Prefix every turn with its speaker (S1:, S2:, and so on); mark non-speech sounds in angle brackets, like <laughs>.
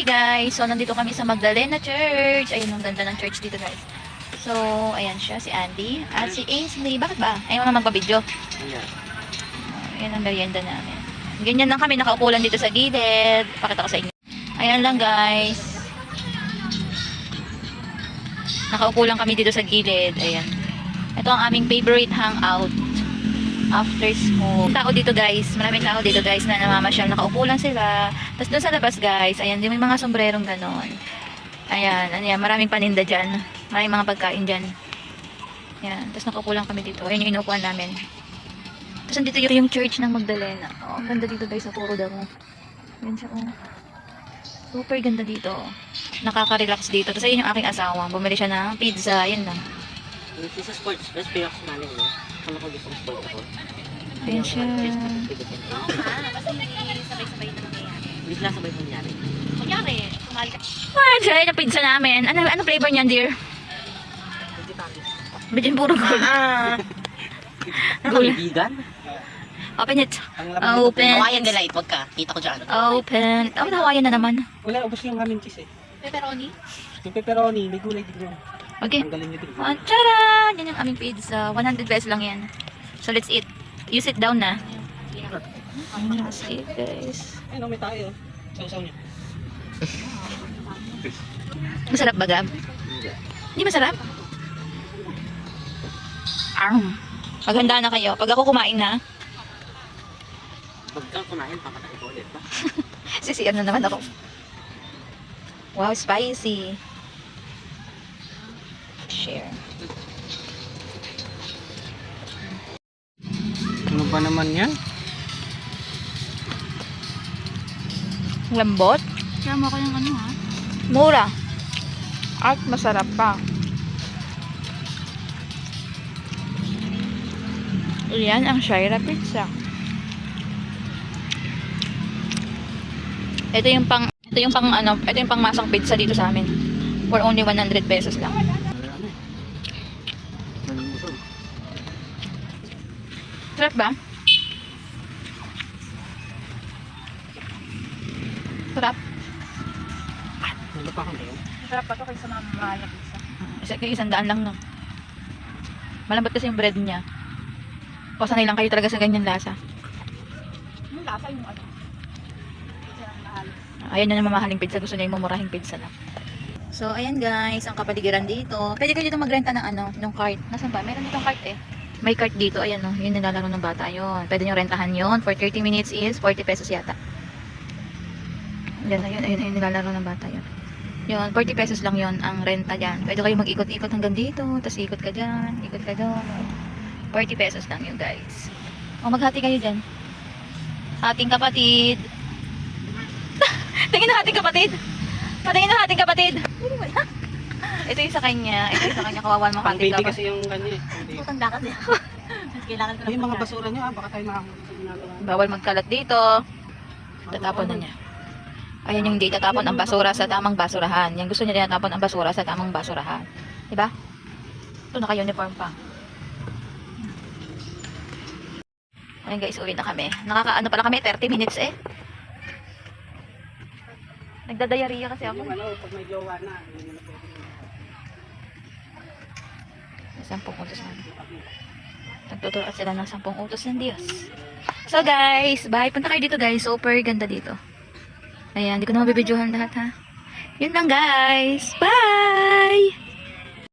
S1: Hi guys! So, nandito kami sa Magdalena Church. Ayun, ang ganda ng church dito guys. So, ayan siya, si Andy. At si Ainsley. Bakit ba? Ayaw na magpa-video.
S2: Ayan.
S1: Ayan ang merienda namin. Ganyan lang kami nakaupo lang dito sa gilid. Pakita ko sa inyo. Ayan lang guys. Nakaupo lang kami dito sa gilid. Ayan. Ito ang aming favorite hangout. After school. Tao dito guys. Maraming tao dito guys na namamasyal. Nakaupo lang sila. Tapos doon sa labas guys. Ayan. Yung mga sombrerong ganon. Ayan. Ano yan. Maraming paninda dyan. Maraming mga pagkain dyan. Ayan. Tapos nakaupo lang kami dito. Ayan yung inupuan namin. Tapos nandito yung, church ng Magdalena. Oh, ganda dito guys sa puro damo. Yan siya oh. Super ganda dito. Nakaka-relax dito. Tapos ayun yung aking asawa. Bumili siya ng pizza. Yan lang.
S2: Yung sa sports, best pay ako sumali, no? Kala ko gusto sport ako.
S1: Ayan siya.
S3: Kasi sabay-sabay na nangyayari.
S2: Hindi sila sabay nangyari.
S3: Kunyari, sumali ka.
S1: Ah, siya yung pizza namin. Ano, ano flavor niyan, dear? Bigyan puro gold.
S2: Ah! <laughs> Nakalibigan?
S1: Open it. Open.
S2: Hawaiian delight, wag ka. Kita ko dyan.
S1: Open. Oh, Hawaiian na naman.
S4: Wala, ubos yung aming cheese eh.
S3: Pepperoni?
S4: Yung pepperoni, may gulay din yun.
S1: Okay. Ah, Tcharan! Yan yung aming pizza. 100 pesos lang yan. So, let's eat. You sit down na. Let's eat, guys.
S4: Ayun, may tayo. Sausaw niya.
S1: Masarap ba, Gab? Hindi masarap? Arm. Maghanda na kayo. Pag ako kumain na,
S2: Pag ka kumain, papatay ko ulit <laughs>
S1: sisiyan na naman ako. Wow, spicy. Share.
S4: Ano ba naman yan?
S1: Lambot.
S3: Kama ko yung ano ha?
S1: Mura. At masarap pa. Yan ang Shira Pizza. Ito yung pang ito yung pang ano, ito yung pang masang pizza dito sa amin. For only 100 pesos lang. Sarap ba? Sarap.
S4: Ano pa kayo?
S3: Sarap pa to kaysa mga mamaya pizza.
S1: Isa kayo isang daan lang no. Malambot kasi yung bread niya. Pasanay lang kayo talaga sa ganyan lasa.
S3: Yung lasa yung ano.
S1: Ayan na yung mamahaling pizza. Gusto niya yung mamurahing pizza lang. So, ayan guys, ang kapaligiran dito. Pwede kayo dito magrenta ng ano, ng cart. Nasaan ba? Meron ditong cart eh. May cart dito, ayan no. Yun nilalaro ng bata yon. Pwede nyo rentahan yon For 30 minutes is 40 pesos yata. Yan, ayun, ayun, ayun, nilalaro ng bata yon. Yun, 40 pesos lang yon ang renta dyan. Pwede kayo mag-ikot-ikot hanggang dito, tapos ikot ka dyan, ikot ka doon. 40 pesos lang yun, guys. O, maghati kayo dyan. Ating kapatid. <laughs> Tingin na ating kapatid. Patingin na ating kapatid. Ito yung sa kanya. Ito yung sa kanya. Kawawan mo
S4: Pang baby
S1: kapatid.
S4: kasi yung kanya eh. Pang baby.
S3: Tutanda din. Kailangan ko
S4: Ay, yung mga basura nyo ah, baka tayo makahuli sa ginagawa.
S1: Bawal magkalat dito. Tatapon na niya. Ayan yung hindi tatapon ang basura sa tamang basurahan. Yan gusto niya tinatapon ang basura sa tamang basurahan. Diba? Ito naka-uniform pa. Ayan guys, uwi na kami. Nakakaano pala kami, 30 minutes eh. Nagdadayariya kasi ako.
S4: Yung ano, pag may jowa na,
S1: Sampung utos na. Nagtuturo sila ng sampung utos ng Diyos. So guys, bye. Punta kayo dito guys. Super ganda dito. Ayan, hindi ko na mabibidyohan lahat ha. Yun lang guys. Bye!